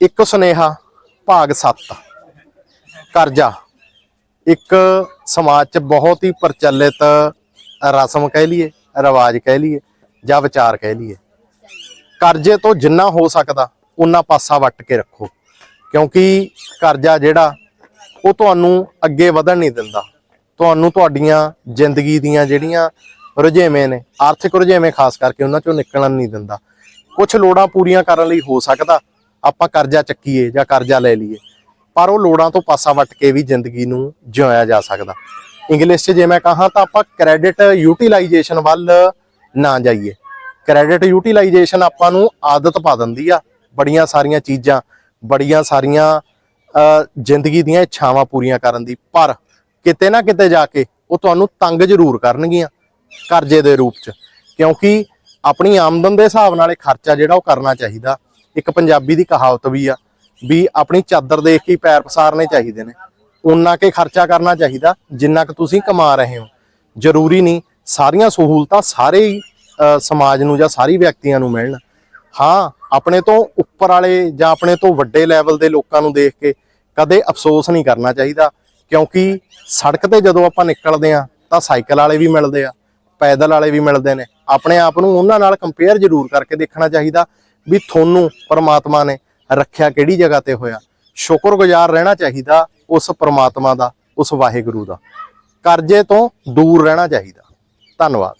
ਇੱਕ ਸੁਨੇਹਾ, ਭਾਗ 7 ਕਰਜ਼ਾ। ਇੱਕ ਸਮਾਜ 'ਚ ਬਹੁਤ ਹੀ ਪ੍ਰਚਲਿਤ ਰਸਮ ਕਹਿ ਲਈਏ, ਰਿਵਾਜ ਕਹਿ ਲਈਏ ਜਾਂ ਵਿਚਾਰ ਕਹਿ ਲਈਏ। ਕਰਜ਼ੇ ਤੋਂ ਜਿੰਨਾ ਹੋ ਸਕਦਾ, ਉਨਾ ਪਾਸਾ ਵੱਟ ਕੇ ਰੱਖੋ। ਕਿਉਂਕਿ ਕਰਜ਼ਾ ਜਿਹੜਾ, ਉਹ ਤੁਹਾਨੂੰ ਅੱਗੇ ਵਧਣ ਨਹੀਂ ਦਿੰਦਾ। ਤੁਹਾਨੂੰ ਤੁਹਾਡੀਆਂ ਜ਼ਿੰਦਗੀ ਦੀਆਂ ਜਿਹੜੀਆਂ ਰੁਝੇਵੇਂ ਨੇ, ਆਰਥਿਕ ਰੁਝੇਵੇਂ ਖਾਸ ਕਰਕੇ ਉਹਨਾਂ ਚੋਂ ਨਿਕਲਣ ਨਹੀਂ ਦਿੰਦਾ। ਕੁਝ ਲੋੜਾਂ ਪੂਰੀਆਂ ਕਰਨ ਲਈ ਹੋ ਸਕਦਾ ਆਪਾਂ ਕਰਜ਼ਾ ਚੱਕੀਏ ਜਾਂ ਕਰਜ਼ਾ ਲੈ ਲਈਏ, ਪਰ ਉਹ ਲੋੜਾਂ ਤੋਂ ਪਾਸਾ ਵੱਟ ਕੇ ਵੀ ਜ਼ਿੰਦਗੀ ਨੂੰ ਜਿਉਇਆ ਜਾ ਸਕਦਾ। ਇੰਗਲਿਸ਼ 'ਚ ਜੇ ਮੈਂ ਕਹਾਂ ਤਾਂ ਆਪਾਂ ਕ੍ਰੈਡਿਟ ਯੂਟਿਲਾਈਜੇਸ਼ਨ ਵੱਲ ਨਾ ਜਾਈਏ। ਕ੍ਰੈਡਿਟ ਯੂਟਿਲਾਈਜੇਸ਼ਨ ਆਪਾਂ ਨੂੰ ਆਦਤ ਪਾ ਦਿੰਦੀ ਆ, ਬੜੀਆਂ ਸਾਰੀਆਂ ਚੀਜ਼ਾਂ, ਬੜੀਆਂ ਸਾਰੀਆਂ ਜ਼ਿੰਦਗੀ ਦੀਆਂ ਇੱਛਾਵਾਂ ਪੂਰੀਆਂ ਕਰਨ ਦੀ। ਪਰ ਕਿਤੇ ਨਾ ਕਿਤੇ ਜਾ ਕੇ ਉਹ ਤੁਹਾਨੂੰ ਤੰਗ ਜ਼ਰੂਰ ਕਰਨਗੀਆਂ ਕਰਜ਼ੇ ਦੇ ਰੂਪ 'ਚ, ਕਿਉਂਕਿ ਆਪਣੀ ਆਮਦਨ ਦੇ ਹਿਸਾਬ ਨਾਲ ਇਹ ਖਰਚਾ ਜਿਹੜਾ ਉਹ ਕਰਨਾ ਚਾਹੀਦਾ। ਇੱਕ ਪੰਜਾਬੀ ਦੀ ਕਹਾਵਤ ਵੀ ਆ, ਵੀ ਆਪਣੀ ਚਾਦਰ ਦੇਖ ਕੇ ਪੈਰ ਪਸਾਰਨੇ ਚਾਹੀਦੇ ਨੇ। ਉਨਾ ਕੇ ਖਰਚਾ ਕਰਨਾ ਚਾਹੀਦਾ, ਜਿੰਨਾ ਕਿ ਤੁਸੀਂ ਕਮਾ ਰਹੇ ਹੋ। ਜ਼ਰੂਰੀ ਨਹੀਂ, ਸਾਰੀਆਂ ਸਹੂਲਤਾਂ ਸਾਰੇ ਹੀ ਸਮਾਜ ਨੂੰ ਜਾਂ ਸਾਰੀ ਵਿਅਕਤੀਆਂ ਨੂੰ ਮਿਲਣ। ਹਾਂ, ਆਪਣੇ ਤੋਂ ਉੱਪਰ ਵਾਲੇ ਜਾਂ ਆਪਣੇ ਤੋਂ ਵੱਡੇ ਲੈਵਲ ਦੇ ਲੋਕਾਂ ਨੂੰ ਦੇਖ ਕੇ ਕਦੇ ਅਫਸੋਸ ਨਹੀਂ ਕਰਨਾ ਚਾਹੀਦਾ, ਕਿਉਂਕਿ ਸੜਕ ਤੇ ਜਦੋਂ ਆਪਾਂ ਨਿਕਲਦੇ ਆ ਤਾਂ ਸਾਈਕਲ ਵਾਲੇ ਵੀ ਮਿਲਦੇ ਆ, ਪੈਦਲ ਵਾਲੇ ਵੀ ਮਿਲਦੇ ਨੇ। ਆਪਣੇ ਆਪ ਨੂੰ ਉਹਨਾਂ ਨਾਲ ਕੰਪੇਅਰ ਜ਼ਰੂਰ ਕਰਕੇ ਦੇਖਣਾ ਚਾਹੀਦਾ ਵੀ ਤੁਹਾਨੂੰ ਪਰਮਾਤਮਾ ਨੇ ਰੱਖਿਆ ਕਿਹੜੀ ਜਗ੍ਹਾ ਤੇ ਹੋਇਆ। ਸ਼ੁਕਰਗੁਜ਼ਾਰ ਰਹਿਣਾ ਚਾਹੀਦਾ ਉਸ ਪਰਮਾਤਮਾ ਦਾ, ਉਸ ਵਾਹਿਗੁਰੂ ਦਾ। ਕਰਜ਼ੇ ਤੋਂ ਦੂਰ ਰਹਿਣਾ ਚਾਹੀਦਾ। ਧੰਨਵਾਦ।